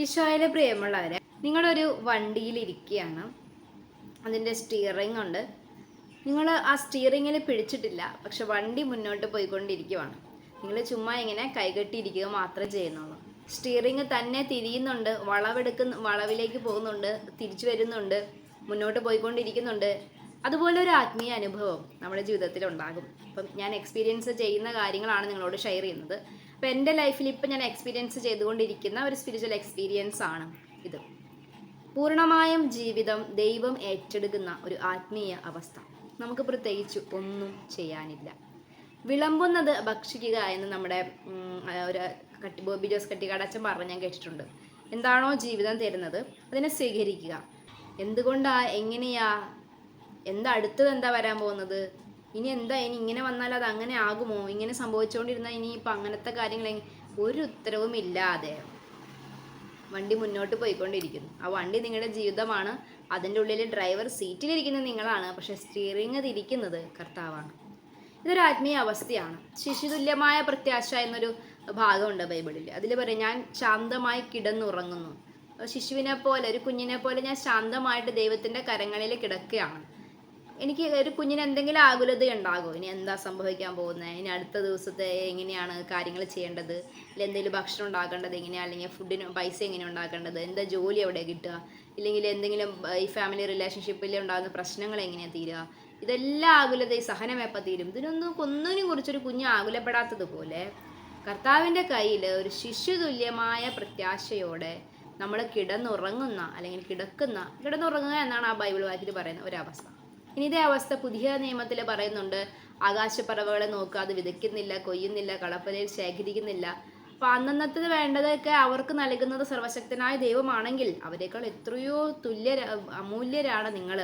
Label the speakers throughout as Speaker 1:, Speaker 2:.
Speaker 1: ഈശോയിലെ പ്രിയമുള്ളവരെ നിങ്ങളൊരു വണ്ടിയിലിരിക്കുകയാണ്. അതിന്റെ സ്റ്റിയറിംഗ് ഉണ്ട്. നിങ്ങൾ ആ സ്റ്റിയറിങ്ങിൽ പിടിച്ചിട്ടില്ല പക്ഷെ വണ്ടി മുന്നോട്ട് പോയിക്കൊണ്ടിരിക്കുവാണ്. നിങ്ങൾ ചുമ്മാ ഇങ്ങനെ കൈകെട്ടിയിരിക്കുക മാത്രമേ ചെയ്യുന്നുള്ളൂ. സ്റ്റിയറിങ് തന്നെ തിരിയുന്നുണ്ട് വളവെടുക്കുന്ന വളവിലേക്ക് പോകുന്നുണ്ട് തിരിച്ചു വരുന്നുണ്ട് മുന്നോട്ട് പോയിക്കൊണ്ടിരിക്കുന്നുണ്ട്. അതുപോലെ ഒരു ആത്മീയ അനുഭവം നമ്മുടെ ജീവിതത്തിൽ ഉണ്ടാകും അപ്പം ഞാൻ എക്സ്പീരിയൻസ് ചെയ്യുന്ന കാര്യങ്ങളാണ് നിങ്ങളോട് ഷെയർ ചെയ്യുന്നത്. അപ്പം എന്റെ ലൈഫിൽ ഇപ്പം ഞാൻ എക്സ്പീരിയൻസ് ചെയ്തുകൊണ്ടിരിക്കുന്ന ഒരു സ്പിരിച്വൽ എക്സ്പീരിയൻസ് ആണ് ഇത്. പൂർണമായും ജീവിതം ദൈവം ഏറ്റെടുക്കുന്ന ഒരു ആത്മീയ അവസ്ഥ. നമുക്ക് പ്രത്യേകിച്ച് ഒന്നും ചെയ്യാനില്ല. വിളമ്പുന്നത് ഭക്ഷിക്കുക എന്ന് നമ്മുടെ ഒരു കട്ടി ബോബി ജോസ് കട്ടി അച്ഛൻ പറഞ്ഞ് ഞാൻ കേട്ടിട്ടുണ്ട്. എന്താണോ ജീവിതം തരുന്നത് അതിനെ സ്വീകരിക്കുക. എന്തുകൊണ്ടാ എങ്ങനെയാ എന്താ അടുത്തത് എന്താ വരാൻ പോകുന്നത്? ഇനി എന്താ? ഇനി ഇങ്ങനെ വന്നാൽ അത് അങ്ങനെ ആകുമോ? ഇങ്ങനെ സംഭവിച്ചുകൊണ്ടിരുന്ന ഇനി ഇപ്പം അങ്ങനത്തെ കാര്യങ്ങൾ ഒരു ഉത്തരവും ഇല്ലാതെ വണ്ടി മുന്നോട്ട് പോയിക്കൊണ്ടിരിക്കുന്നു. ആ വണ്ടി നിങ്ങളുടെ ജീവിതമാണ്. അതിന്റെ ഉള്ളിൽ ഡ്രൈവർ സീറ്റിലിരിക്കുന്നത് നിങ്ങളാണ്. പക്ഷെ സ്റ്റിയറിംഗ് തിരിക്കുന്നത് കർത്താവാണ്. ഇതൊരു ആത്മീയ അവസ്ഥയാണ്. ശിശുതുല്യമായ പ്രത്യാശ എന്നൊരു ഭാഗമുണ്ട് ബൈബിളിൽ. അതിൽ പറയും ഞാൻ ശാന്തമായി കിടന്നുറങ്ങുന്നു. ശിശുവിനെ പോലെ ഒരു കുഞ്ഞിനെ പോലെ ഞാൻ ശാന്തമായിട്ട് ദൈവത്തിന്റെ കരങ്ങളിൽ കിടക്കുകയാണ്. എനിക്ക് ഒരു കുഞ്ഞിന് എന്തെങ്കിലും ആകുലത ഉണ്ടാകുമോ? ഇനി എന്താ സംഭവിക്കാൻ പോകുന്നത്? ഇനി അടുത്ത ദിവസത്തെ എങ്ങനെയാണ് കാര്യങ്ങൾ ചെയ്യേണ്ടത്? അല്ലെങ്കിൽ എന്തെങ്കിലും ഭക്ഷണം ഉണ്ടാക്കേണ്ടത് എങ്ങനെയാണ് അല്ലെങ്കിൽ ഫുഡിന് പൈസ എങ്ങനെ ഉണ്ടാക്കേണ്ടത്? എന്താ ജോലി എവിടെ കിട്ടുക? ഇല്ലെങ്കിൽ എന്തെങ്കിലും ഈ ഫാമിലി റിലേഷൻഷിപ്പിൽ ഉണ്ടാകുന്ന പ്രശ്നങ്ങൾ എങ്ങനെയാണ് തീരുക? ഇതെല്ലാം ആകുലത ഈ സഹനം എപ്പോൾ തീരും? ഇതിനൊന്നും കൊന്നതിനെ കുറിച്ചൊരു കുഞ്ഞ് ആകുലപ്പെടാത്തതുപോലെ കർത്താവിന്റെ കയ്യിൽ ഒരു ശിശു തുല്യമായ പ്രത്യാശയോടെ നമ്മൾ കിടന്നുറങ്ങുന്ന അല്ലെങ്കിൽ കിടക്കുന്ന കിടന്നുറങ്ങുക എന്നാണ് ആ ബൈബിൾ വാക്കിൽ പറയുന്ന ഒരവസ്ഥ. ഇനി ഇതേ അവസ്ഥ പുതിയ നിയമത്തിൽ പറയുന്നുണ്ട്. ആകാശപ്പറവകളെ നോക്കാതെ വിതയ്ക്കുന്നില്ല കൊയ്യുന്നില്ല കളപ്പലയിൽ ശേഖരിക്കുന്നില്ല. അപ്പം അന്നന്നത്തിന് വേണ്ടതൊക്കെ അവർക്ക് നൽകുന്നത് സർവശക്തനായ ദൈവമാണെങ്കിൽ അവരെക്കാൾ എത്രയോ തുല്യ അമൂല്യരാണ് നിങ്ങൾ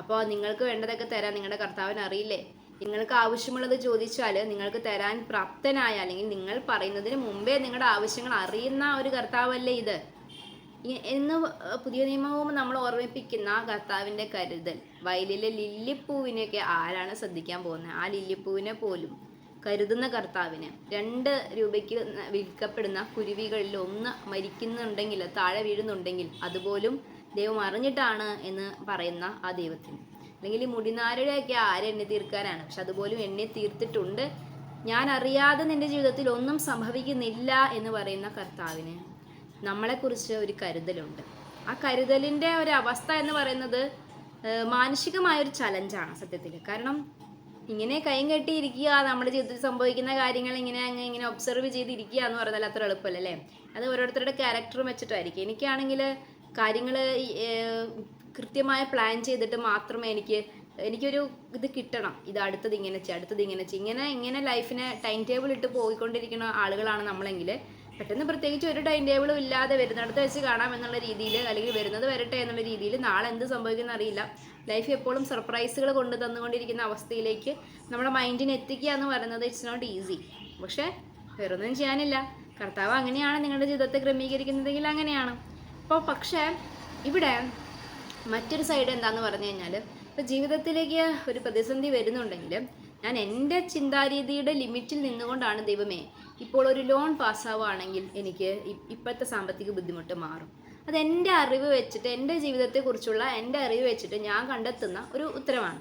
Speaker 1: അപ്പോൾ നിങ്ങൾക്ക് വേണ്ടതൊക്കെ തരാൻ നിങ്ങളുടെ കർത്താവിന് അറിയില്ലേ? നിങ്ങൾക്ക് ആവശ്യമുള്ളത് ചോദിച്ചാൽ നിങ്ങൾക്ക് തരാൻ പ്രാപ്തനായ അല്ലെങ്കിൽ നിങ്ങൾ പറയുന്നതിന് മുമ്പേ നിങ്ങളുടെ ആവശ്യങ്ങൾ അറിയുന്ന ഒരു കർത്താവല്ലേ ഇത്. എന്ന് പുതിയ നിയമവും നമ്മൾ ഓർമ്മിപ്പിക്കുന്ന കർത്താവിന്റെ കരുതൽ. വയലിലെ ലില്ലിപ്പൂവിനെയൊക്കെ ആരാണ് ശ്രദ്ധിക്കാൻ പോകുന്നത്? ആ ലില്ലിപ്പൂവിനെ പോലും കരുതുന്ന കർത്താവിന്. രണ്ട് രൂപയ്ക്ക് വിൽക്കപ്പെടുന്ന കുരുവികളിൽ ഒന്ന് മരിക്കുന്നുണ്ടെങ്കിൽ താഴെ വീഴുന്നുണ്ടെങ്കിൽ അതുപോലും ദൈവം അറിഞ്ഞിട്ടാണ് എന്ന് പറയുന്ന ആ ദൈവത്തിന്. അല്ലെങ്കിൽ മുടിനാരുടെയൊക്കെ ആരെ എണ്ണി തീർക്കാനാണ് പക്ഷെ അതുപോലും എണ്ണി തീർത്തിട്ടുണ്ട് ഞാൻ അറിയാതെ നിന്റെ ജീവിതത്തിൽ ഒന്നും സംഭവിക്കുന്നില്ല എന്ന് പറയുന്ന കർത്താവിന്. നമ്മളെക്കുറിച്ച് ഒരു കരുതലുണ്ട്. ആ കരുതലിന്റെ ഒരു അവസ്ഥ എന്ന് പറയുന്നത് മാനസികമായ ഒരു ചലഞ്ചാണ് സത്യത്തിൽ കാരണം ഇങ്ങനെ കൈയും കെട്ടിയിരിക്കുക നമ്മുടെ ജീവിതത്തിൽ സംഭവിക്കുന്ന കാര്യങ്ങൾ ഇങ്ങനെ അങ്ങ് ഇങ്ങനെ ഒബ്സർവ് ചെയ്തിരിക്കുക എന്ന് പറഞ്ഞാൽ അത്ര എളുപ്പമല്ല അത് ഓരോരുത്തരുടെ ക്യാരക്ടർ വെച്ചിട്ടായിരിക്കും. എനിക്കാണെങ്കിൽ കാര്യങ്ങൾ കൃത്യമായ പ്ലാൻ ചെയ്തിട്ട് മാത്രമേ എനിക്ക് എനിക്കൊരു ഇത് കിട്ടണം. ഇത് അടുത്തത് ഇങ്ങനെ അടുത്തത് ഇങ്ങനെ ഇങ്ങനെ ഇങ്ങനെ ലൈഫിനെ ടൈം ടേബിൾ ഇട്ട് പോയിക്കൊണ്ടിരിക്കുന്ന ആളുകളാണ് നമ്മളെങ്കിൽ പെട്ടെന്ന് പ്രത്യേകിച്ച് ഒരു ടൈം ടേബിളും ഇല്ലാതെ വരുന്നിടത്ത് വെച്ച് കാണാം എന്നുള്ള രീതിയിൽ അല്ലെങ്കിൽ വരുന്നത് വരട്ടെ എന്നുള്ള രീതിയിൽ നാളെ എന്ത് സംഭവിക്കുന്ന അറിയില്ല. ലൈഫ് എപ്പോഴും സർപ്രൈസുകൾ കൊണ്ട് തന്നുകൊണ്ടിരിക്കുന്ന അവസ്ഥയിലേക്ക് നമ്മുടെ മൈൻഡിനെ എത്തിക്കുക എന്ന് പറയുന്നത് ഇറ്റ്സ് നോട്ട് ഈസി പക്ഷേ വേറൊന്നും ചെയ്യാനില്ല. കർത്താവ് അങ്ങനെയാണ് നിങ്ങളുടെ ജീവിതത്തെ ക്രമീകരിക്കുന്നതെങ്കിൽ അങ്ങനെയാണ്. അപ്പോൾ പക്ഷേ ഇവിടെ മറ്റൊരു സൈഡ് എന്താണെന്ന് പറഞ്ഞു കഴിഞ്ഞാൽ ഇപ്പോൾ ജീവിതത്തിലേക്ക് ഒരു പ്രതിസന്ധി വരുന്നുണ്ടെങ്കിൽ ഞാൻ എന്റെ ചിന്താരീതിയുടെ ലിമിറ്റിൽ നിന്നുകൊണ്ടാണ് ദൈവമേ ഇപ്പോൾ ഒരു ലോൺ പാസ്സാവുകയാണെങ്കിൽ എനിക്ക് ഇപ്പോഴത്തെ സാമ്പത്തിക ബുദ്ധിമുട്ട് മാറും. അത് എന്റെ അറിവ് വെച്ചിട്ട് എന്റെ ജീവിതത്തെക്കുറിച്ചുള്ള എന്റെ അറിവ് വെച്ചിട്ട് ഞാൻ കണ്ടെത്തുന്ന ഒരു ഉത്തരവാണ്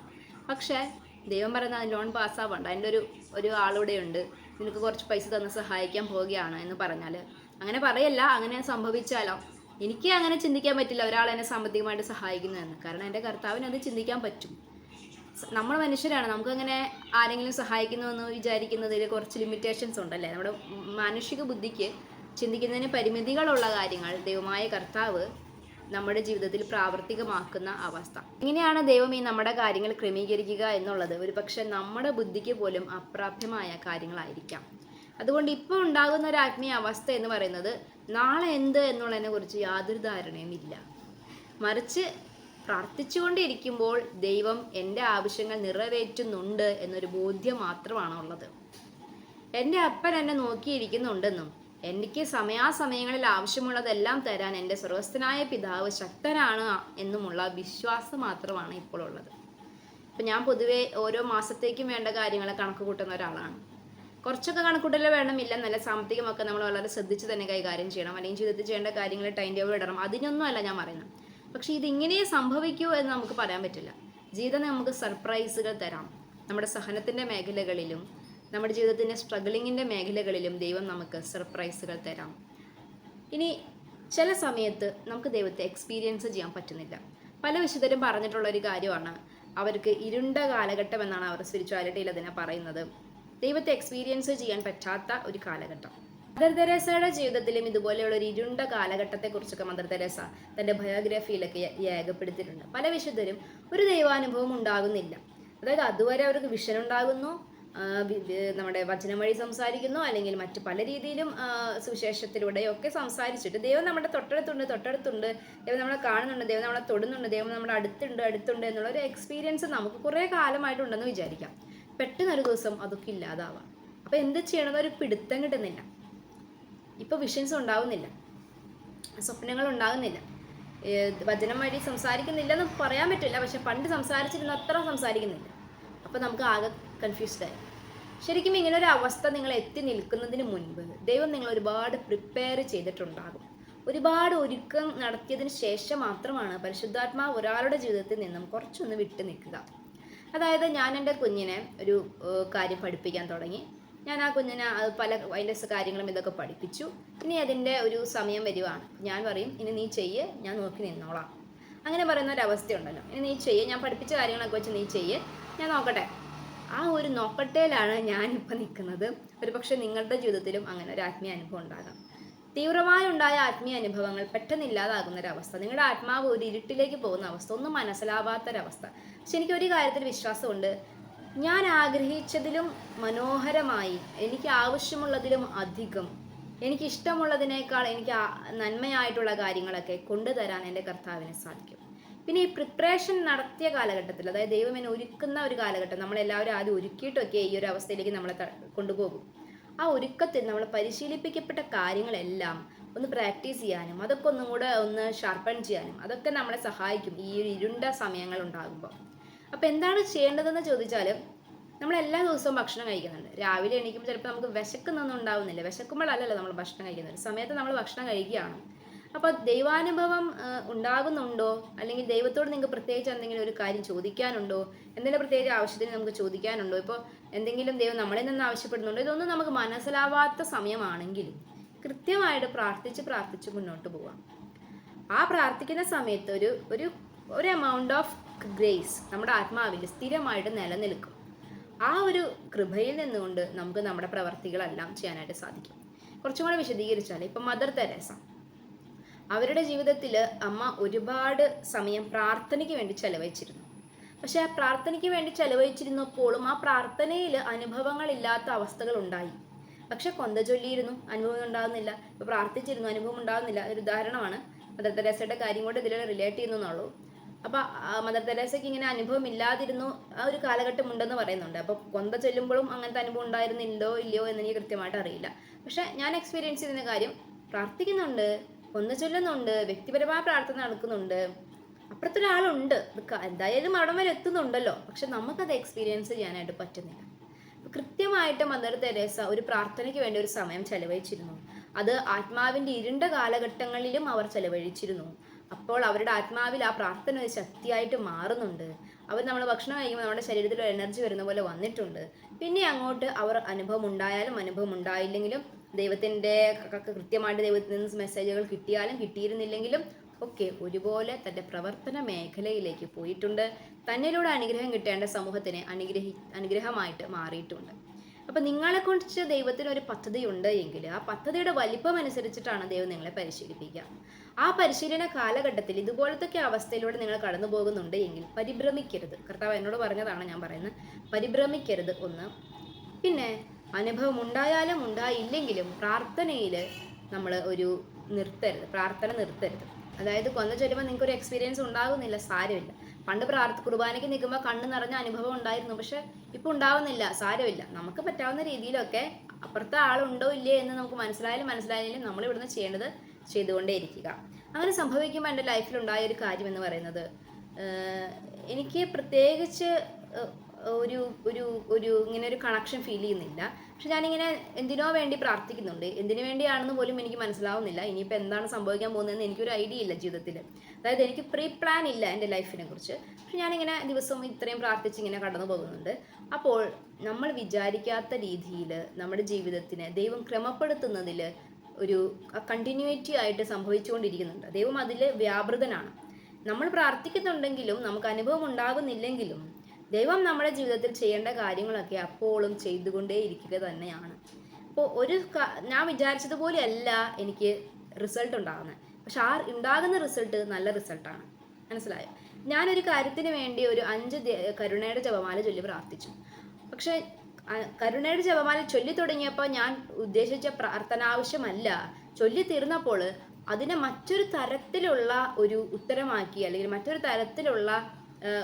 Speaker 1: പക്ഷേ ദൈവം പറയുന്ന ലോൺ പാസ്സാവണ്ട. എന്റെ ഒരു ഒരു ആളൂടെ ഉണ്ട് നിനക്ക് കുറച്ച് പൈസ തന്ന് സഹായിക്കാൻ പോവുകയാണ് എന്ന് പറഞ്ഞാൽ അങ്ങനെ പറയല്ല അങ്ങനെ സംഭവിച്ചാലോ? എനിക്ക് അങ്ങനെ ചിന്തിക്കാൻ പറ്റില്ല ഒരാൾ എന്നെ സാമ്പത്തികമായിട്ട് സഹായിക്കുന്നതെന്ന്. കാരണം എന്റെ കർത്താവിന് അത് ചിന്തിക്കാൻ പറ്റും. നമ്മൾ മനുഷ്യരാണ്. നമുക്കങ്ങനെ ആരെങ്കിലും സഹായിക്കുന്നു എന്ന് വിചാരിക്കുന്നതിൽ കുറച്ച് ലിമിറ്റേഷൻസ് ഉണ്ടല്ലേ? നമ്മുടെ മാനുഷിക ബുദ്ധിക്ക് ചിന്തിക്കുന്നതിന് പരിമിതികളുള്ള കാര്യങ്ങൾ ദൈവമായ കർത്താവ് നമ്മുടെ ജീവിതത്തിൽ പ്രാവർത്തികമാക്കുന്ന അവസ്ഥ. എങ്ങനെയാണ് ദൈവം ഈ നമ്മുടെ കാര്യങ്ങൾ ക്രമീകരിക്കുക എന്നുള്ളത്. ഒരു പക്ഷെ നമ്മുടെ ബുദ്ധിക്ക് പോലും അപ്രാപ്യമായ കാര്യങ്ങളായിരിക്കാം. അതുകൊണ്ട് ഇപ്പോൾ ഉണ്ടാകുന്ന ഒരു ആത്മീയ അവസ്ഥ എന്ന് പറയുന്നത് നാളെ എന്ത് എന്നുള്ളതിനെ കുറിച്ച് യാതൊരു ധാരണയും ഇല്ല. മറിച്ച് പ്രാർത്ഥിച്ചുകൊണ്ടിരിക്കുമ്പോൾ ദൈവം എന്റെ ആവശ്യങ്ങൾ നിറവേറ്റുന്നുണ്ട് എന്നൊരു ബോധ്യം മാത്രമാണ് ഉള്ളത്. എന്റെ അപ്പൻ എന്നെ നോക്കിയിരിക്കുന്നുണ്ടെന്നും എനിക്ക് സമയാസമയങ്ങളിൽ ആവശ്യമുള്ളതെല്ലാം തരാൻ എന്റെ സ്വർഗസ്ഥനായ പിതാവ് ശക്തനാണ് എന്നുമുള്ള വിശ്വാസം മാത്രമാണ് ഇപ്പോൾ ഉള്ളത്. ഇപ്പം ഞാൻ പൊതുവേ ഓരോ മാസത്തേക്കും വേണ്ട കാര്യങ്ങൾ കണക്ക് കൂട്ടുന്ന ഒരാളാണ്. കുറച്ചൊക്കെ കണക്കൂട്ടൽ വേണമില്ല നല്ല സാമ്പത്തികമൊക്കെ നമ്മൾ വളരെ ശ്രദ്ധിച്ച് തന്നെ കൈകാര്യം ചെയ്യണം. അല്ലെങ്കിൽ ജീവിതത്തിൽ ചെയ്യേണ്ട കാര്യങ്ങൾ ടൈം ടേബിൾ ഇടണം. അതിനൊന്നും അല്ല ഞാൻ പറയുന്നത്. പക്ഷേ ഇതിങ്ങനെ സംഭവിക്കൂ എന്ന് നമുക്ക് പറയാൻ പറ്റില്ല. ജീവിതം നമുക്ക് സർപ്രൈസുകൾ തരാം. നമ്മുടെ സഹനത്തിന്റെ മേഖലകളിലും നമ്മുടെ ജീവിതത്തിന്റെ സ്ട്രഗിളിങ്ങിന്റെ മേഖലകളിലും ദൈവം നമുക്ക് സർപ്രൈസുകൾ തരാം. ഇനി ചില സമയത്ത് നമുക്ക് ദൈവത്തെ എക്സ്പീരിയൻസ് ചെയ്യാൻ പറ്റുന്നില്ല. പല വിശുദ്ധരും പറഞ്ഞിട്ടുള്ള ഒരു കാര്യമാണ്. അവർക്ക് ഇരുണ്ട കാലഘട്ടം എന്നാണ് അവർ സ്പിരിച്വാലിറ്റിയിൽ അതിനെ പറയുന്നത്. ദൈവത്തെ എക്സ്പീരിയൻസ് ചെയ്യാൻ പറ്റാത്ത ഒരു കാലഘട്ടം. മദർ തെരേസയുടെ ജീവിതത്തിലും ഇതുപോലെയുള്ള ഒരു ഇരുണ്ട കാലഘട്ടത്തെക്കുറിച്ചൊക്കെ മദർ തെരേസ തന്റെ ബയോഗ്രഫിയിലൊക്കെ രേഖപ്പെടുത്തിയിട്ടുണ്ട്. പല വിശുദ്ധരും ഒരു ദൈവാനുഭവം ഉണ്ടാകുന്നില്ല. അതായത് അതുവരെ അവർക്ക് വിഷൻ ഉണ്ടാകുന്നു നമ്മുടെ വചനം വഴി സംസാരിക്കുന്നു അല്ലെങ്കിൽ മറ്റു പല രീതിയിലും സുവിശേഷത്തിലൂടെയൊക്കെ സംസാരിച്ചിട്ട് ദൈവം നമ്മുടെ തൊട്ടടുത്തുണ്ട് തൊട്ടടുത്തുണ്ട്. ദൈവം നമ്മളെ കാണുന്നുണ്ട് ദൈവം നമ്മളെ തൊടുന്നുണ്ട് ദൈവം നമ്മുടെ അടുത്തുണ്ട് അടുത്തുണ്ട് എന്നുള്ള ഒരു എക്സ്പീരിയൻസ് നമുക്ക് കുറേ കാലമായിട്ടുണ്ടെന്ന് വിചാരിക്കാം. പെട്ടെന്നൊരു ദിവസം അതൊക്കെ ഇല്ലാതാവാം. അപ്പോൾ എന്ത് ചെയ്യണമെന്ന് ഒരു പിടുത്തം കിട്ടുന്നില്ല. ഇപ്പോൾ വിഷൻസ് ഉണ്ടാവുന്നില്ല. സ്വപ്നങ്ങൾ ഉണ്ടാകുന്നില്ല വചനം വഴി സംസാരിക്കുന്നില്ലെന്ന് പറയാൻ പറ്റില്ല. പക്ഷെ പണ്ട് സംസാരിച്ചിരുന്ന അത്ര സംസാരിക്കുന്നില്ല. അപ്പോൾ നമുക്ക് ആകെ കൺഫ്യൂസ്ഡ് ആയി. ശരിക്കും ഇങ്ങനെ ഒരു അവസ്ഥ നിങ്ങൾ എത്തി നിൽക്കുന്നതിന് മുൻപ് ദൈവം നിങ്ങൾ ഒരുപാട് പ്രിപ്പയർ ചെയ്തിട്ടുണ്ടാകും. ഒരുപാട് ഒരുക്കം നടത്തിയതിന് ശേഷം മാത്രമാണ് പരിശുദ്ധാത്മാവ് ഒരാളുടെ ജീവിതത്തിൽ നിന്നും കുറച്ചൊന്ന് വിട്ടു നിൽക്കുക. അതായത് ഞാൻ എന്റെ കുഞ്ഞിനെ ഒരു കാര്യം പഠിപ്പിക്കാൻ തുടങ്ങി. ഞാൻ ആ കുഞ്ഞിനെ അത് പല അതിന്റെ കാര്യങ്ങളും ഇതൊക്കെ പഠിപ്പിച്ചു. ഇനി അതിന്റെ ഒരു സമയം വരുവാണ്. ഞാൻ പറയും ഇനി നീ ചെയ്യ് ഞാൻ നോക്കി നിന്നോളാം. അങ്ങനെ പറയുന്ന ഒരു അവസ്ഥയുണ്ടല്ലോ ഇനി നീ ചെയ്യ് ഞാൻ പഠിപ്പിച്ച കാര്യങ്ങളൊക്കെ വെച്ച് നീ ചെയ്യ് ഞാൻ നോക്കട്ടെ. ആ ഒരു നോക്കട്ടേലാണ് ഞാനിപ്പോൾ നിൽക്കുന്നത് ഒരു പക്ഷേ നിങ്ങളുടെ ജീവിതത്തിലും അങ്ങനെ ഒരു ആത്മീയ അനുഭവം ഉണ്ടാകാം. തീവ്രമായി ഉണ്ടായ ആത്മീയ അനുഭവങ്ങൾ പെട്ടെന്ന് ഇല്ലാതാകുന്ന ഒരവസ്ഥ നിങ്ങളുടെ ആത്മാവ് ഒരു ഇരുട്ടിലേക്ക് പോകുന്ന അവസ്ഥ ഒന്നും മനസ്സിലാവാത്തൊരവസ്ഥ. പക്ഷെ എനിക്ക് ഒരു കാര്യത്തിൽ വിശ്വാസമുണ്ട്. ഞാൻ ആഗ്രഹിച്ചതിലും മനോഹരമായി എനിക്ക് ആവശ്യമുള്ളതിലും അധികം. എനിക്ക് ഇഷ്ടമുള്ളതിനേക്കാൾ എനിക്ക് നന്മയായിട്ടുള്ള കാര്യങ്ങളൊക്കെ കൊണ്ടുതരാൻ എന്റെ കർത്താവിന് സാധിക്കും. പിന്നെ ഈ പ്രിപ്പറേഷൻ നടത്തിയ കാലഘട്ടത്തിൽ അതായത് ദൈവം എന്നെ ഒരുക്കുന്ന ഒരു കാലഘട്ടം നമ്മളെല്ലാവരും ആദ്യം ഒരുക്കിയിട്ടൊക്കെ ഈ ഒരു അവസ്ഥയിലേക്ക് നമ്മളെ കൊണ്ടുപോകും. ആ ഒരുക്കത്തിൽ നമ്മൾ പരിശീലിപ്പിക്കപ്പെട്ട കാര്യങ്ങളെല്ലാം ഒന്ന് പ്രാക്ടീസ് ചെയ്യാനും അതൊക്കെ ഒന്നും കൂടെ ഒന്ന് ഷാർപ്പൺ ചെയ്യാനും അതൊക്കെ നമ്മളെ സഹായിക്കും ഈ ഒരു ഇരുണ്ട സമയങ്ങൾ ഉണ്ടാകുമ്പോൾ അപ്പോൾ എന്താണ് ചെയ്യേണ്ടതെന്ന് ചോദിച്ചാൽ നമ്മൾ എല്ലാ ദിവസവും ഭക്ഷണം കഴിക്കുന്നുണ്ട്. രാവിലെ എണീക്കുമ്പോൾ ചിലപ്പോൾ നമുക്ക് വിശക്കുന്നൊന്നും ഉണ്ടാവുന്നില്ല. വിശക്കുമ്പോഴല്ലല്ലോ നമ്മൾ ഭക്ഷണം കഴിക്കുന്നത്. സമയത്ത് നമ്മൾ ഭക്ഷണം കഴിക്കുകയാണ്. അപ്പോൾ ദൈവാനുഭവം ഉണ്ടാകുന്നുണ്ടോ? അല്ലെങ്കിൽ ദൈവത്തോട് നിങ്ങൾക്ക് പ്രത്യേകിച്ച് എന്തെങ്കിലും ഒരു കാര്യം ചോദിക്കാനുണ്ടോ? എന്തെങ്കിലും പ്രത്യേകിച്ച് ആവശ്യത്തിന് നമുക്ക് ചോദിക്കാനുണ്ടോ? ഇപ്പോൾ എന്തെങ്കിലും ദൈവം നമ്മളിൽ നിന്ന് ആവശ്യപ്പെടുന്നുണ്ടോ? ഇതൊന്നും നമുക്ക് മനസ്സിലാവാത്ത സമയമാണെങ്കിൽ കൃത്യമായിട്ട് പ്രാർത്ഥിച്ച് പ്രാർത്ഥിച്ച് മുന്നോട്ട് പോവാം. ആ പ്രാർത്ഥിക്കുന്ന സമയത്ത് ഒരു ഒരു ഒരു എമൗണ്ട് ഓഫ് ഗ്രേസ് നമ്മുടെ ആത്മാവിൽ സ്ഥിരമായിട്ട് നിലനിൽക്കും. ആ ഒരു കൃപയിൽ നിന്നുകൊണ്ട് നമുക്ക് നമ്മുടെ പ്രവർത്തികളെല്ലാം ചെയ്യാനായിട്ട് സാധിക്കും. കുറച്ചും കൂടെ വിശദീകരിച്ചാൽ ഇപ്പം മദർ തെരേസ. അവരുടെ ജീവിതത്തിൽ അമ്മ ഒരുപാട് സമയം പ്രാർത്ഥനയ്ക്ക് വേണ്ടി ചെലവഴിച്ചിരുന്നു. പക്ഷെ ആ പ്രാർത്ഥനയ്ക്ക് വേണ്ടി ചെലവഴിച്ചിരുന്നപ്പോഴും ആ പ്രാർത്ഥനയിൽ അനുഭവങ്ങളില്ലാത്ത അവസ്ഥകൾ ഉണ്ടായി. പക്ഷെ കൊന്ത ചൊല്ലിയിരുന്നു അനുഭവം ഉണ്ടാകുന്നില്ല പ്രാർത്ഥിച്ചിരുന്നു അനുഭവം ഉണ്ടാകുന്നില്ല ഒരു ഉദാഹരണമാണ് മദർ തെരേസയുടെ കാര്യം കൊണ്ട് ഇതിൽ റിലേറ്റ് ചെയ്യുന്നു എന്നുള്ളൂ. അപ്പോൾ മദർ തെരേസയ്ക്ക് ഇങ്ങനെ അനുഭവം ഇല്ലാതിരുന്നു. ആ ഒരു കാലഘട്ടം ഉണ്ടെന്ന് പറയുന്നുണ്ട്. അപ്പോൾ കൊന്ത ചൊല്ലുമ്പോഴും അങ്ങനത്തെ അനുഭവം ഉണ്ടായിരുന്നില്ലോ ഇല്ലയോ എന്ന് എനിക്ക് കൃത്യമായിട്ട് അറിയില്ല. പക്ഷെ ഞാൻ എക്സ്പീരിയൻസ് ചെയ്യുന്ന കാര്യം പ്രാർത്ഥിക്കുന്നുണ്ട് കൊന്ത ചൊല്ലുന്നുണ്ട് വ്യക്തിപരമായ പ്രാർത്ഥന നടക്കുന്നുണ്ട്. അപ്പുറത്തൊരാളുണ്ട്. എന്തായാലും അവിടം വരെ എത്തുന്നുണ്ടല്ലോ. പക്ഷെ നമുക്കത് എക്സ്പീരിയൻസ് ചെയ്യാനായിട്ട് പറ്റുന്നില്ല. കൃത്യമായിട്ട് മദർ തെരേസ ഒരു പ്രാർത്ഥനയ്ക്ക് വേണ്ടി ഒരു സമയം ചെലവഴിച്ചിരുന്നു. അത് ആത്മാവിന്റെ ഇരുണ്ട കാലഘട്ടങ്ങളിലും അവർ ചെലവഴിച്ചിരുന്നു. അപ്പോൾ അവരുടെ ആത്മാവിൽ ആ പ്രാർത്ഥന ഒരു ശക്തിയായിട്ട് മാറുന്നുണ്ട്. അവർ നമ്മൾ ഭക്ഷണം കഴിക്കുമ്പോൾ നമ്മുടെ ശരീരത്തിൽ എനർജി വരുന്ന പോലെ വന്നിട്ടുണ്ട്. പിന്നെ അങ്ങോട്ട് അവർ അനുഭവം ഉണ്ടായാലും അനുഭവം ഉണ്ടായില്ലെങ്കിലും ദൈവത്തിന്റെ കൃത്യമായിട്ട് ദൈവത്തിൽ നിന്ന് മെസ്സേജുകൾ കിട്ടിയാലും കിട്ടിയിരുന്നില്ലെങ്കിലും ഒക്കെ ഒരുപോലെ തന്റെ പ്രവർത്തന മേഖലയിലേക്ക് പോയിട്ടുണ്ട്. തന്നിലൂടെ അനുഗ്രഹം കിട്ടേണ്ട സമൂഹത്തിന് അനുഗ്രഹി അനുഗ്രഹമായിട്ട് മാറിയിട്ടുണ്ട്. അപ്പം നിങ്ങളെക്കുറിച്ച് ദൈവത്തിന് ഒരു പദ്ധതി ഉണ്ട് എങ്കിൽ ആ പദ്ധതിയുടെ വലിപ്പം അനുസരിച്ചിട്ടാണ് ദൈവം നിങ്ങളെ പരിശീലിപ്പിക്കുക. ആ പരിശീലന കാലഘട്ടത്തിൽ ഇതുപോലത്തെ അവസ്ഥയിലൂടെ നിങ്ങൾ കടന്നു പോകുന്നുണ്ട് എങ്കിൽ പരിഭ്രമിക്കരുത്. കർത്താവ് എന്നോട് പറഞ്ഞതാണ് ഞാൻ പറയുന്നത്. പരിഭ്രമിക്കരുത് ഒന്ന്. പിന്നെ അനുഭവം ഉണ്ടായാലും ഉണ്ടായില്ലെങ്കിലും പ്രാർത്ഥനയിൽ നമ്മൾ ഒരു നിർത്തരുത്. പ്രാർത്ഥന നിർത്തരുത്. അതായത് കൊന്ന ചൊല്ലുമ്പോൾ നിങ്ങൾക്ക് ഒരു എക്സ്പീരിയൻസ് ഉണ്ടാകുന്നില്ല സാരമില്ല. പണ്ട് പ്രാർത്ഥ കുർബാനയ്ക്ക് നിൽക്കുമ്പോൾ കണ്ണ് നിറഞ്ഞ അനുഭവം ഉണ്ടായിരുന്നു. പക്ഷെ ഇപ്പോൾ ഉണ്ടാവുന്നില്ല സാരമില്ല. നമുക്ക് പറ്റാവുന്ന രീതിയിലൊക്കെ അപ്പുറത്തെ ആളുണ്ടോ ഇല്ലേ എന്ന് നമുക്ക് മനസ്സിലായാലും മനസ്സിലായാലും നമ്മൾ ഇവിടുന്ന് ചെയ്യേണ്ടത് ചെയ്തുകൊണ്ടേയിരിക്കുക. അങ്ങനെ സംഭവിക്കുമ്പോൾ എന്റെ ലൈഫിൽ ഉണ്ടായ ഒരു കാര്യം എന്ന് പറയുന്നത് എനിക്ക് പ്രത്യേകിച്ച് ഒരു ഒരു ഒരു ഇങ്ങനെ ഒരു കണക്ഷൻ ഫീൽ ചെയ്യുന്നില്ല. പക്ഷെ ഞാനിങ്ങനെ എന്തിനോ വേണ്ടി പ്രാർത്ഥിക്കുന്നുണ്ട്. എന്തിനു വേണ്ടിയാണെന്ന് പോലും എനിക്ക് മനസ്സിലാവുന്നില്ല. ഇനിയിപ്പോൾ എന്താണ് സംഭവിക്കാൻ പോകുന്നതെന്ന് എനിക്കൊരു ഐഡിയ ഇല്ല ജീവിതത്തിൽ. അതായത് എനിക്ക് പ്രീ പ്ലാൻ ഇല്ല എന്റെ ലൈഫിനെ കുറിച്ച്. പക്ഷെ ഞാനിങ്ങനെ ദിവസവും ഇത്രയും പ്രാർത്ഥിച്ച് ഇങ്ങനെ കടന്നു പോകുന്നുണ്ട്. അപ്പോൾ നമ്മൾ വിചാരിക്കാത്ത രീതിയിൽ നമ്മുടെ ജീവിതത്തിന് ദൈവം ക്രമപ്പെടുത്തുന്നതിൽ ഒരു കണ്ടിന്യൂറ്റി ആയിട്ട് സംഭവിച്ചുകൊണ്ടിരിക്കുന്നുണ്ട്. ദൈവം അതിൽ വ്യാപൃതനാണ്. നമ്മൾ പ്രാർത്ഥിക്കുന്നുണ്ടെങ്കിലും നമുക്ക് അനുഭവം ഉണ്ടാകുന്നില്ലെങ്കിലും ദൈവം നമ്മുടെ ജീവിതത്തിൽ ചെയ്യേണ്ട കാര്യങ്ങളൊക്കെ അപ്പോഴും ചെയ്തുകൊണ്ടേ ഇരിക്കുക തന്നെയാണ്. അപ്പോൾ ഒരു ഞാൻ വിചാരിച്ചതുപോലെയല്ല എനിക്ക് റിസൾട്ട് ഉണ്ടാകുന്നത്. പക്ഷെ ആ ഉണ്ടാകുന്ന റിസൾട്ട് നല്ല റിസൾട്ടാണ് മനസ്സിലായോ? ഞാനൊരു കാര്യത്തിന് വേണ്ടി ഒരു അഞ്ച് കരുണയുടെ ജപമാല ചൊല്ലി പ്രാർത്ഥിച്ചു. പക്ഷെ കരുണയുടെ ജപമാല ചൊല്ലി തുടങ്ങിയപ്പോൾ ഞാൻ ഉദ്ദേശിച്ച പ്രാർത്ഥന ആവശ്യമല്ല ചൊല്ലി തീർന്നപ്പോൾ അതിനെ മറ്റൊരു തരത്തിലുള്ള ഒരു ഉത്തരമാക്കി അല്ലെങ്കിൽ മറ്റൊരു തരത്തിലുള്ള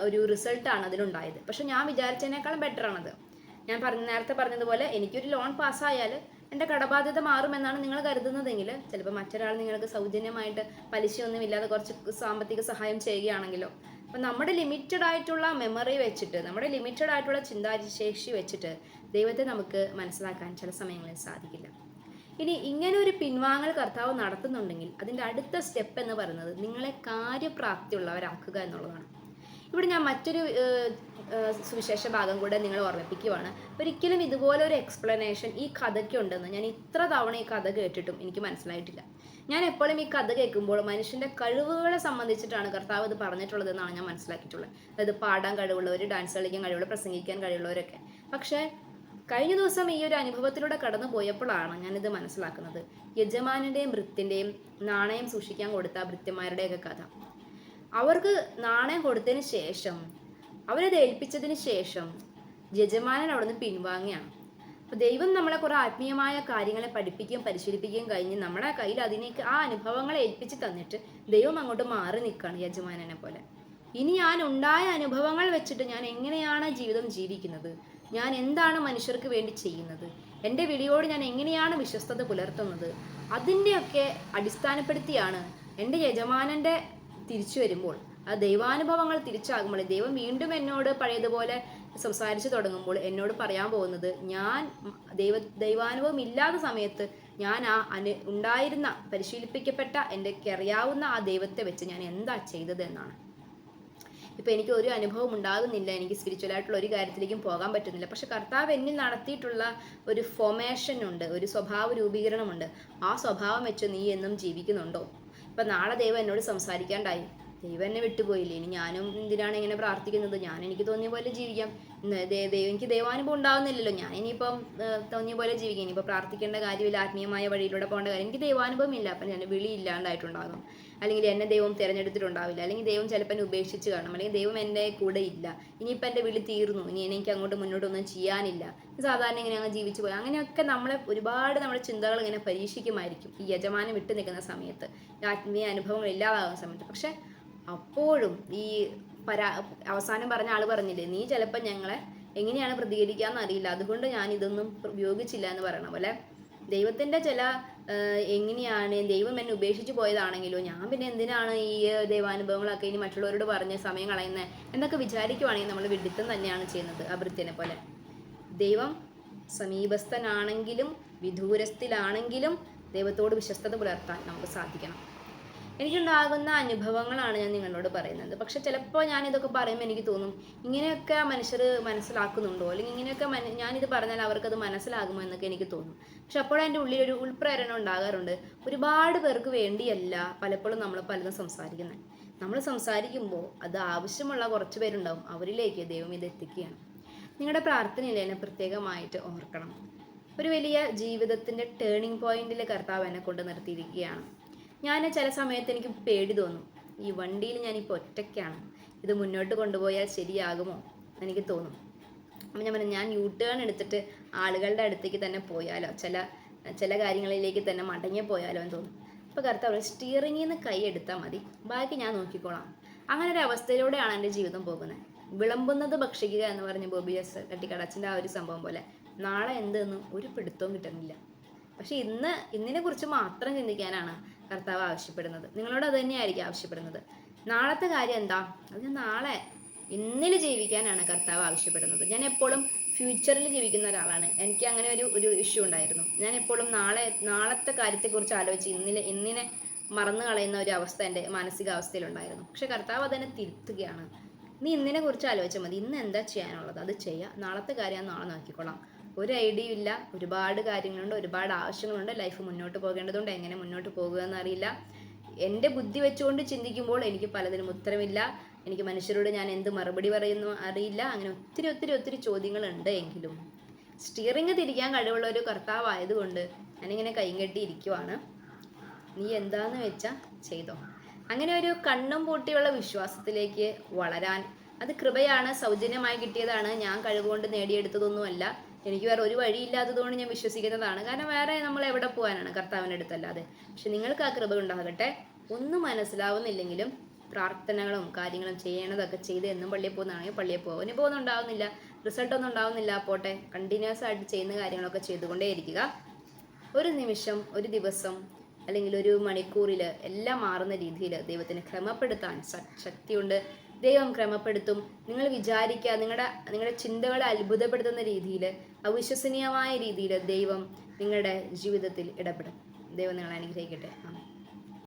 Speaker 1: ഒരു റിസൾട്ടാണ് അതിലുണ്ടായത്. പക്ഷെ ഞാൻ വിചാരിച്ചതിനേക്കാളും ബെറ്റർ ആണത്. ഞാൻ പറഞ്ഞ നേരത്തെ പറഞ്ഞതുപോലെ എനിക്കൊരു ലോൺ പാസ്സായാൽ എന്റെ കടബാധ്യത മാറുമെന്നാണ് നിങ്ങൾ കരുതുന്നതെങ്കിൽ ചിലപ്പോൾ മറ്റൊരാൾ നിങ്ങൾക്ക് സൗജന്യമായിട്ട് പലിശയൊന്നും ഇല്ലാതെ കുറച്ച് സാമ്പത്തിക സഹായം ചെയ്യുകയാണെങ്കിലോ അപ്പം നമ്മുടെ ലിമിറ്റഡ് ആയിട്ടുള്ള മെമ്മറി വെച്ചിട്ട് നമ്മുടെ ലിമിറ്റഡ് ആയിട്ടുള്ള ചിന്താശേഷി വെച്ചിട്ട് ദൈവത്തെ നമുക്ക് മനസ്സിലാക്കാൻ ചില സമയങ്ങളിൽ സാധിക്കില്ല. ഇനി ഇങ്ങനെ ഒരു പിൻവാങ്ങൽ കർത്താവ് നടത്തുന്നുണ്ടെങ്കിൽ അതിന്റെ അടുത്ത സ്റ്റെപ്പ് എന്ന് പറയുന്നത് നിങ്ങളെ കാര്യപ്രാപ്തിയുള്ളവരാക്കുക എന്നുള്ളതാണ്. ഇവിടെ ഞാൻ മറ്റൊരു സുവിശേഷ ഭാഗം കൂടെ നിങ്ങൾ ഓർമ്മിപ്പിക്കുവാണ്. ഒരിക്കലും ഇതുപോലെ ഒരു എക്സ്പ്ലനേഷൻ ഈ കഥയ്ക്ക് ഉണ്ടെന്ന് ഞാൻ ഇത്ര തവണ ഈ കഥ കേട്ടിട്ടും എനിക്ക് മനസ്സിലായിട്ടില്ല. ഞാൻ എപ്പോഴും ഈ കഥ കേൾക്കുമ്പോൾ മനുഷ്യന്റെ കഴിവുകളെ സംബന്ധിച്ചിട്ടാണ് കർത്താവ് ഇത് പറഞ്ഞിട്ടുള്ളത് എന്നാണ് ഞാൻ മനസ്സിലാക്കിയിട്ടുള്ളത്. അതായത് പാടാൻ കഴിവുള്ളവർ ഡാൻസ് കളിക്കാൻ കഴിവുള്ളവർ പ്രസംഗിക്കാൻ കഴിവുള്ളവരൊക്കെ. പക്ഷേ കഴിഞ്ഞ ദിവസം ഈ ഒരു അനുഭവത്തിലൂടെ കടന്നു പോയപ്പോഴാണ് ഞാനിത് മനസ്സിലാക്കുന്നത്. യജമാനന്റെയും വൃത്തിന്റെയും നാണയം സൂക്ഷിക്കാൻ കൊടുത്ത ഭൃത്യന്മാരുടെയൊക്കെ കഥ. അവർക്ക് നാണയം കൊടുത്തതിന് ശേഷം അവരത് ഏൽപ്പിച്ചതിന് ശേഷം യജമാനൻ അവിടുന്ന് പിൻവാങ്ങിയാണ് ദൈവം നമ്മളെ കുറേ ആത്മീയമായ കാര്യങ്ങളെ പഠിപ്പിക്കുകയും പരിശീലിപ്പിക്കുകയും കഴിഞ്ഞ് നമ്മുടെ കയ്യിൽ അതിനേക്ക് ആ അനുഭവങ്ങളെ ഏൽപ്പിച്ച് തന്നിട്ട് ദൈവം അങ്ങോട്ട് മാറി നിൽക്കുകയാണ് യജമാനനെ പോലെ. ഇനി ഞാൻ ഉണ്ടായ അനുഭവങ്ങൾ വെച്ചിട്ട് ഞാൻ എങ്ങനെയാണ് ജീവിതം ജീവിക്കുന്നത്? ഞാൻ എന്താണ് മനുഷ്യർക്ക് വേണ്ടി ചെയ്യുന്നത്? എന്റെ വിളിയോട് ഞാൻ എങ്ങനെയാണ് വിശ്വസ്തത പുലർത്തുന്നത്? അതിന്റെയൊക്കെ അടിസ്ഥാനപ്പെടുത്തിയാണ് എന്റെ യജമാനന്റെ തിരിച്ചു വരുമ്പോൾ. ആ ദൈവാനുഭവങ്ങൾ തിരിച്ചാകുമ്പോൾ ദൈവം വീണ്ടും എന്നോട് പഴയതുപോലെ സംസാരിച്ചു തുടങ്ങുമ്പോൾ എന്നോട് പറയാൻ പോകുന്നത് ഞാൻ ദൈവ ദൈവാനുഭവം ഇല്ലാത്ത സമയത്ത് ഞാൻ ആ അനു ഉണ്ടായിരുന്ന പരിശീലിപ്പിക്കപ്പെട്ട എന്റെ അറിയാവുന്ന ആ ദൈവത്തെ വെച്ച് ഞാൻ എന്താ ചെയ്തത് എന്നാണ്. ഇപ്പം എനിക്ക് ഒരു അനുഭവം ഉണ്ടാകുന്നില്ല എനിക്ക് സ്പിരിച്വലായിട്ടുള്ള ഒരു കാര്യത്തിലേക്കും പോകാൻ പറ്റുന്നില്ല. പക്ഷെ കർത്താവ് എന്നിൽ നടത്തിയിട്ടുള്ള ഒരു ഫോമേഷൻ ഉണ്ട് ഒരു സ്വഭാവ രൂപീകരണമുണ്ട്. ആ സ്വഭാവം വെച്ച് നീ എന്നും ജീവിക്കുന്നുണ്ടോ? ഇപ്പം നാളെ ദൈവം എന്നോട് സംസാരിക്കാണ്ടായി. ദൈവം എന്നെ വിട്ടുപോയില്ലേ? ഇനി ഞാനും എന്തിനാണ് ഇങ്ങനെ പ്രാർത്ഥിക്കുന്നത്? ഞാൻ എനിക്ക് തോന്നിയ പോലെ ജീവിക്കാം. ദൈവം എനിക്ക് ദൈവാനുഭവം ഉണ്ടാവുന്നില്ലല്ലോ. ഞാൻ ഇനിയിപ്പം തോന്നിയ പോലെ ജീവിക്കാം. ഇനിയിപ്പോൾ പ്രാർത്ഥിക്കേണ്ട കാര്യമില്ല ആത്മീയമായ വഴിയിലൂടെ പോകേണ്ട കാര്യം എനിക്ക് ദൈവാനുഭവം ഇല്ല. അപ്പം ഞാൻ വിളി ഇല്ലാണ്ടായിട്ടുണ്ടാകും. അല്ലെങ്കിൽ എന്നെ ദൈവം തിരഞ്ഞെടുത്തിട്ടുണ്ടാവില്ല. അല്ലെങ്കിൽ ദൈവം ചിലപ്പോൾ എന്നെ ഉപേക്ഷിച്ച് കാണും. അല്ലെങ്കിൽ ദൈവം എന്റെ കൂടെ ഇല്ല. ഇനിയിപ്പോൾ എന്റെ വിളി തീർന്നു. ഇനി എനിക്ക് അങ്ങോട്ട് മുന്നോട്ടൊന്നും ചെയ്യാനില്ല. സാധാരണ ഇങ്ങനെ അങ്ങ് ജീവിച്ചു പോയി. അങ്ങനെയൊക്കെ നമ്മളെ ഒരുപാട് നമ്മുടെ ചിന്തകൾ ഇങ്ങനെ പരീക്ഷിക്കുമായിരിക്കും. ഈ യജമാനം വിട്ടു നിൽക്കുന്ന സമയത്ത്. ആത്മീയ അനുഭവങ്ങൾ ഇല്ലാതാകുന്ന സമയത്ത്. പക്ഷെ അപ്പോഴും ഈ പരാ അവസാനം പറഞ്ഞ ആൾ പറഞ്ഞില്ലേ നീ ചിലപ്പോൾ ഞങ്ങളെ എങ്ങനെയാണ് പ്രതികരിക്കാന്ന് അറിയില്ല. അതുകൊണ്ട് ഞാൻ ഇതൊന്നും ഉപയോഗിച്ചില്ല എന്ന് പറയണ. പോലെ ദൈവത്തിന്റെ ചില എങ്ങനെയാണ് ദൈവം എന്നെ ഉപേക്ഷിച്ച് പോയതാണെങ്കിലോ ഞാൻ പിന്നെ എന്തിനാണ് ഈ ദൈവാനുഭവങ്ങളൊക്കെ ഇനി മറ്റുള്ളവരോട് പറഞ്ഞ് സമയം കളയുന്നത് എന്നൊക്കെ വിചാരിക്കുവാണെങ്കിൽ നമ്മൾ വിഡിത്തം തന്നെയാണ് ചെയ്യുന്നത് അഭൃത്യനെ പോലെ. ദൈവം സമീപസ്ഥനാണെങ്കിലും വിദൂരസ്ഥിലാണെങ്കിലും ദൈവത്തോട് വിശ്വസ്തത പുലർത്താൻ നമുക്ക് സാധിക്കണം. എനിക്കുണ്ടാകുന്ന അനുഭവങ്ങളാണ് ഞാൻ നിങ്ങളോട് പറയുന്നത്. പക്ഷെ ചിലപ്പോൾ ഞാൻ ഇതൊക്കെ പറയുമ്പോൾ എനിക്ക് തോന്നും ഇങ്ങനെയൊക്കെ മനുഷ്യർ മനസ്സിലാക്കുന്നുണ്ടോ? അല്ലെങ്കിൽ ഇങ്ങനെയൊക്കെ ഞാനിത് പറഞ്ഞാൽ അവർക്കത് മനസ്സിലാകുമോ എന്നൊക്കെ എനിക്ക് തോന്നും. പക്ഷെ അപ്പോഴും എന്റെ ഉള്ളിൽ ഒരു ഉൾപ്രേരണ ഉണ്ടാകാറുണ്ട്. ഒരുപാട് പേർക്ക് വേണ്ടിയല്ല പലപ്പോഴും നമ്മൾ പലതും സംസാരിക്കുന്നത്. നമ്മൾ സംസാരിക്കുമ്പോൾ അത് ആവശ്യമുള്ള കുറച്ച് പേരുണ്ടാവും. അവരിലേക്ക് ദൈവം ഇത് എത്തിക്കുകയാണ്. നിങ്ങളുടെ പ്രാർത്ഥനയിൽ എന്നെ പ്രത്യേകമായിട്ട് ഓർക്കണം. ഒരു വലിയ ജീവിതത്തിന്റെ ടേണിംഗ് പോയിന്റിൽ കർത്താവ് എന്നെ കൊണ്ട് നിർത്തിയിരിക്കുകയാണ്. ഞാൻ ചില സമയത്ത് എനിക്ക് പേടി തോന്നും. ഈ വണ്ടിയിൽ ഞാനിപ്പോൾ ഒറ്റയ്ക്കാണ്. ഇത് മുന്നോട്ട് കൊണ്ടുപോയാൽ ശരിയാകുമോ? എനിക്ക് തോന്നും. അപ്പം ഞാൻ പറഞ്ഞു ഞാൻ യൂ ടേൺ എടുത്തിട്ട് ആളുകളുടെ അടുത്തേക്ക് തന്നെ പോയാലോ? ചില ചില കാര്യങ്ങളിലേക്ക് തന്നെ മടങ്ങി പോയാലോ എന്ന് തോന്നും. അപ്പോൾ കർത്താവ് സ്റ്റിയറിങ്ങിൽ നിന്ന് കൈ എടുത്താൽ മതി. ബാക്കി ഞാൻ നോക്കിക്കോളാം. അങ്ങനെ ഒരു അവസ്ഥയിലൂടെയാണ് എന്റെ ജീവിതം പോകുന്നത്. വിളമ്പുന്നത് ഭക്ഷിക്കുക എന്ന് പറഞ്ഞ ബോബി എസ് കട്ടിക്കടച്ചിന്റെ ആ ഒരു സംഭവം പോലെ. നാളെ എന്തെന്ന് ഒരു പിടുത്തവും കിട്ടുന്നില്ല. പക്ഷെ ഇന്ന് ഇന്നിനെ കുറിച്ച് മാത്രം ചിന്തിക്കാനാണ് കർത്താവ് ആവശ്യപ്പെടുന്നത്. നിങ്ങളോട് അത് തന്നെയായിരിക്കും ആവശ്യപ്പെടുന്നത്. നാളത്തെ കാര്യം എന്താ? അത് നാളെ ഇന്നിൽ ജീവിക്കാനാണ് കർത്താവ് ആവശ്യപ്പെടുന്നത്. ഞാൻ എപ്പോഴും ഫ്യൂച്ചറിൽ ജീവിക്കുന്ന ഒരാളാണ്. എനിക്ക് അങ്ങനെ ഒരു ഒരു ഇഷ്യൂ ഉണ്ടായിരുന്നു. ഞാൻ എപ്പോഴും നാളെ നാളത്തെ കാര്യത്തെക്കുറിച്ച് ആലോചിച്ച് ഇന്നിലെ ഇന്നിനെ മറന്നു കളയുന്ന ഒരു അവസ്ഥ എന്റെ മാനസികാവസ്ഥയിലുണ്ടായിരുന്നു. പക്ഷെ കർത്താവ് അതിനെ തിരുത്തുകയാണ്. നീ ഇന്നിനെ കുറിച്ച് ആലോചിച്ചാൽ മതി. ഇന്ന് എന്താ ചെയ്യാനുള്ളത്? അത് ചെയ്യുക നാളത്തെ കാര്യം നാളെ നോക്കിക്കൊള്ളാം. ഒരു ഐഡിയ ഇല്ല. ഒരുപാട് കാര്യങ്ങളുണ്ട് ഒരുപാട് ആവശ്യങ്ങളുണ്ട്. ലൈഫ് മുന്നോട്ട് പോകേണ്ടതുണ്ട്. എങ്ങനെ മുന്നോട്ട് പോകുക എന്നറിയില്ല. എന്റെ ബുദ്ധി വെച്ചുകൊണ്ട് ചിന്തിക്കുമ്പോൾ എനിക്ക് പലതിനും ഉത്തരമില്ല. എനിക്ക് മനുഷ്യരോട് ഞാൻ എന്ത് മറുപടി പറയുന്നു അറിയില്ല. അങ്ങനെ ഒത്തിരി ഒത്തിരി ഒത്തിരി ചോദ്യങ്ങളുണ്ട് എങ്കിലും. സ്റ്റിയറിംഗ് തിരിക്കാൻ കഴിവുള്ള ഒരു കർത്താവായതുകൊണ്ട് ഞാനിങ്ങനെ കൈകെട്ടി കെട്ടി ഇരിക്കുവാണ്. നീ എന്താന്ന് വെച്ചാൽ ചെയ്തോ. അങ്ങനെ ഒരു കണ്ണും പൂട്ടിയുള്ള വിശ്വാസത്തിലേക്ക് വളരാൻ. അത് കൃപയാണ് സൗജന്യമായി കിട്ടിയതാണ്. ഞാൻ കഴിവുകൊണ്ട് നേടിയെടുത്തതൊന്നുമല്ല. എനിക്ക് വേറെ ഒരു വഴിയില്ലാത്തതുകൊണ്ട് ഞാൻ വിശ്വസിക്കുന്നതാണ്. കാരണം വേറെ നമ്മൾ എവിടെ പോകാനാണ് കർത്താവിന്റെ അടുത്തല്ലാതെ. പക്ഷെ നിങ്ങൾക്ക് ആ കൃപ ഉണ്ടാകട്ടെ. ഒന്നും മനസ്സിലാവുന്നില്ലെങ്കിലും പ്രാർത്ഥനകളും കാര്യങ്ങളും ചെയ്യണതൊക്കെ ചെയ്ത് എന്നും പള്ളിയിൽ പോകുന്നതാണെങ്കിൽ പള്ളിയിൽ പോകും. ഇനി പോകുന്നുണ്ടാവുന്നില്ല. റിസൾട്ട് ഒന്നും ഉണ്ടാവുന്നില്ല. പോട്ടെ. കണ്ടിന്യൂസ് ആയിട്ട് ചെയ്യുന്ന കാര്യങ്ങളൊക്കെ ചെയ്തുകൊണ്ടേയിരിക്കുക. ഒരു നിമിഷം ഒരു ദിവസം അല്ലെങ്കിൽ ഒരു മണിക്കൂറിൽ എല്ലാം മാറുന്ന രീതിയിൽ ദൈവത്തിന് ക്രമപ്പെടുത്താൻ ശക്തിയുണ്ട്. ദൈവം ക്രമപ്പെടുത്തും. നിങ്ങൾ വിചാരിക്കുക നിങ്ങളുടെ നിങ്ങളുടെ ചിന്തകളെ അത്ഭുതപ്പെടുത്തുന്ന രീതിയിൽ അവിശ്വസനീയമായ രീതിയിൽ ദൈവം നിങ്ങളുടെ ജീവിതത്തിൽ ഇടപെടും. ദൈവം നിങ്ങളെ അനുഗ്രഹിക്കട്ടെ.